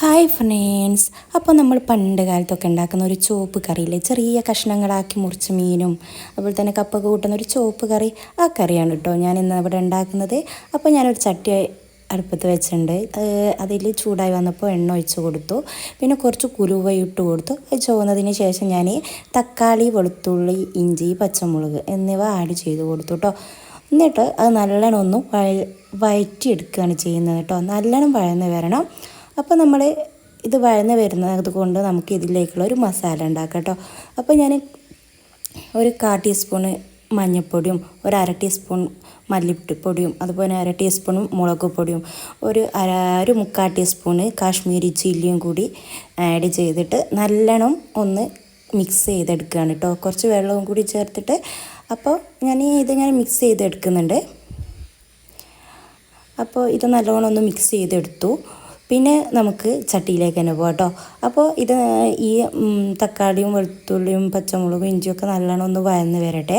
Hi friends അപ്പോൾ നമ്മൾ പണ്ട് കാലത്തൊക്കെ ഉണ്ടാക്കുന്ന ഒരു ചോപ്പ് കറിയില്ലേ? ചെറിയ കഷ്ണങ്ങളാക്കി മുറിച്ച മീനും അതുപോലെ തന്നെ കപ്പ കൂട്ടുന്ന ഒരു ചോപ്പ് കറി. ആ കറിയാണ് കേട്ടോ ഞാൻ ഇന്ന് ഇവിടെ ഉണ്ടാക്കുന്നത്. അപ്പോൾ ഞാനൊരു ചട്ടി അടുപ്പത്ത് വെച്ചിട്ടുണ്ട്. അതിൽ ചൂടായി വന്നപ്പോൾ എണ്ണ ഒഴിച്ച് കൊടുത്തു. പിന്നെ കുറച്ച് കുരുവ ഇട്ട് കൊടുത്തു. അത് ചുവന്നതിന് ശേഷം ഞാൻ തക്കാളി വെളുത്തുള്ളി ഇഞ്ചി പച്ചമുളക് എന്നിവ ആഡ് ചെയ്ത് കൊടുത്തു കേട്ടോ. എന്നിട്ട് അത് നല്ലോണം ഒന്ന് വഴ ചെയ്യുന്നത് കേട്ടോ. നല്ലോണം വഴന്ന് വരണം. അപ്പോൾ നമ്മൾ ഇത് വഴന്ന് വരുന്നത് കൊണ്ട് നമുക്ക് ഇതിലേക്കുള്ള ഒരു മസാല ഉണ്ടാക്കാം കേട്ടോ അപ്പോൾ ഞാൻ ഒരു കാ ടീസ്പൂണ് മഞ്ഞൾപ്പൊടിയും ഒരു അര ടീസ്പൂൺ മല്ലിപ്പൊടിയും അതുപോലെ അര ടീസ്പൂണും മുളക് പൊടിയും ഒരു അര ഒരു മുക്കാൽ ടീസ്പൂണ് കാശ്മീരി ചില്ലിയും കൂടി ആഡ് ചെയ്തിട്ട് നല്ലോണം ഒന്ന് മിക്സ് ചെയ്തെടുക്കുകയാണ് കേട്ടോ കുറച്ച് വെള്ളവും കൂടി ചേർത്തിട്ട് അപ്പോൾ ഞാൻ ഇതിങ്ങനെ മിക്സ് ചെയ്തെടുക്കുന്നുണ്ട്. അപ്പോൾ ഇത് നല്ലോണം ഒന്ന് മിക്സ് ചെയ്തെടുത്തു. പിന്നെ നമുക്ക് ചട്ടിയിലേക്ക് തന്നെ പോകാം കേട്ടോ അപ്പോൾ ഇത് ഈ തക്കാളിയും വെളുത്തുള്ളിയും പച്ചമുളകും ഇഞ്ചിയൊക്കെ നല്ലോണം ഒന്ന് വയന്ന് വരട്ടെ.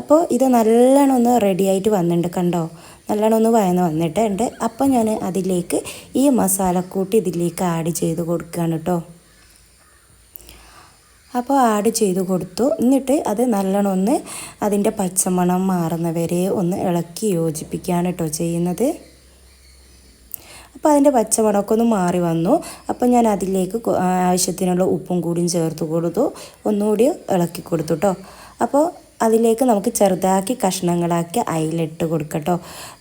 അപ്പോൾ ഇത് നല്ലോണം ഒന്ന് റെഡിയായിട്ട് വന്നിട്ടുണ്ട് കണ്ടോ? നല്ലോണം ഒന്ന് വയന്ന് വന്നിട്ടുണ്ട് അപ്പോൾ ഞാൻ അതിലേക്ക് ഈ മസാലക്കൂട്ട് ഇതിലേക്ക് ആഡ് ചെയ്ത് കൊടുക്കുകയാണ് കേട്ടോ അപ്പോൾ ആഡ് ചെയ്ത് കൊടുത്തു. എന്നിട്ട് അത് നല്ലോണം ഒന്ന് അതിന്റെ പച്ചമണം മാറുന്നവരെ ഒന്ന് ഇളക്കി യോജിപ്പിക്കുകയാണ് കേട്ടോ ചെയ്യുന്നത്. അപ്പോൾ അതിന്റെ പച്ചമണമൊക്കെ ഒന്ന് മാറി വന്നു. അപ്പോൾ ഞാൻ അതിലേക്ക് ആവശ്യത്തിനുള്ള ഉപ്പും കൂടിയും ചേർത്ത് കൊടുത്തു. ഒന്നുകൂടി ഇളക്കി കൊടുത്തു കേട്ടോ അപ്പോൾ അതിലേക്ക് നമുക്ക് ചെറുതാക്കി കഷ്ണങ്ങളാക്കി അയിലിട്ട് കൊടുക്കട്ടോ.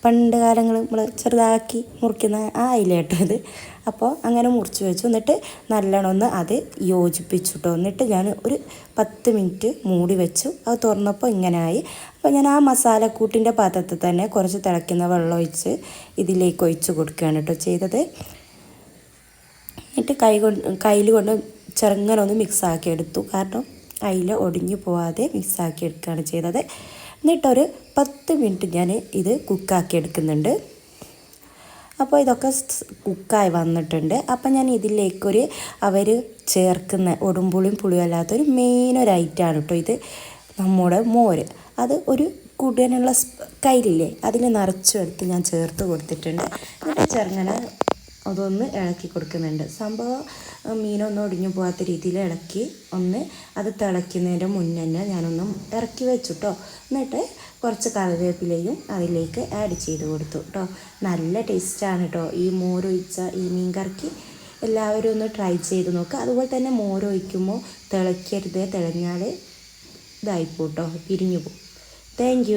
പണ്ട് കാലങ്ങൾ നമ്മൾ ചെറുതാക്കി മുറിക്കുന്ന ആ അയിലിട്ടത് അപ്പോൾ അങ്ങനെ മുറിച്ച് വെച്ചു. എന്നിട്ട് നല്ലോണം ഒന്ന് അത് യോജിപ്പിച്ചിട്ടോ. എന്നിട്ട് ഞാൻ ഒരു പത്ത് മിനിറ്റ് മൂടി വെച്ചു. അത് തുറന്നപ്പോൾ ഇങ്ങനെയായി അപ്പോൾ ഞാൻ ആ മസാലക്കൂട്ടിന്റെ പാത്രത്തിൽ തന്നെ കുറച്ച് തിളയ്ക്കുന്ന വെള്ളം ഒഴിച്ച് ഇതിലേക്ക് ഒഴിച്ച് കൊടുക്കുകയാണ് കേട്ടോ ചെയ്തത്. എന്നിട്ട് കൈ കൊണ്ട് കയ്യിൽ കൊണ്ട് ചെറുങ്ങനെ ഒന്ന് മിക്സ് ആക്കി എടുത്തു. കാരണം അതിൽ ഒടിഞ്ഞു പോവാതെ മിക്സാക്കി എടുക്കുകയാണ് ചെയ്തത് എന്നിട്ടൊരു പത്ത് മിനിറ്റ് ഞാൻ ഇത് കുക്കാക്കി എടുക്കുന്നുണ്ട്. അപ്പോൾ ഇതൊക്കെ കുക്കായി വന്നിട്ടുണ്ട്. അപ്പം ഞാൻ ഇതിലേക്കൊരു അവർ ചേർക്കുന്ന ഒടുമ്പുളിയും മെയിൻ ഒരു ഐറ്റമാണ് കേട്ടോ ഇത്. നമ്മുടെ മോര്. അത് ഒരു കുടനുള്ള കയ്യിലില്ലേ? അതിൽ നിറച്ചെടുത്ത് ഞാൻ ചേർത്ത് കൊടുത്തിട്ടുണ്ട്. എന്നിട്ട് ചെറുങ്ങനെ അതൊന്ന് ഇളക്കി കൊടുക്കുന്നുണ്ട്. സംഭവം മീനൊന്നും ഒടിഞ്ഞു പോകാത്ത രീതിയിൽ ഇളക്കി ഒന്ന് അത് തിളയ്ക്കുന്നതിന്റെ മുന്നേ തന്നെ ഞാനൊന്ന് ഇറക്കി വെച്ചു കേട്ടോ എന്നിട്ട് കുറച്ച് കറിവേപ്പിലയും അതിലേക്ക് ആഡ് ചെയ്ത് കൊടുത്തു കേട്ടോ നല്ല ടേസ്റ്റാണ് കേട്ടോ ഈ മോരൊഴിച്ച ഈ മീൻ കറിക്ക് എല്ലാവരും ഒന്ന് ട്രൈ ചെയ്ത് നോക്കുക അതുപോലെ തന്നെ മോരൊഴിക്കുമ്പോൾ തിളയ്ക്കരുത് തിളഞ്ഞാൽ ഇതായിപ്പോട്ടോ പിരിഞ്ഞു പോകും താങ്ക്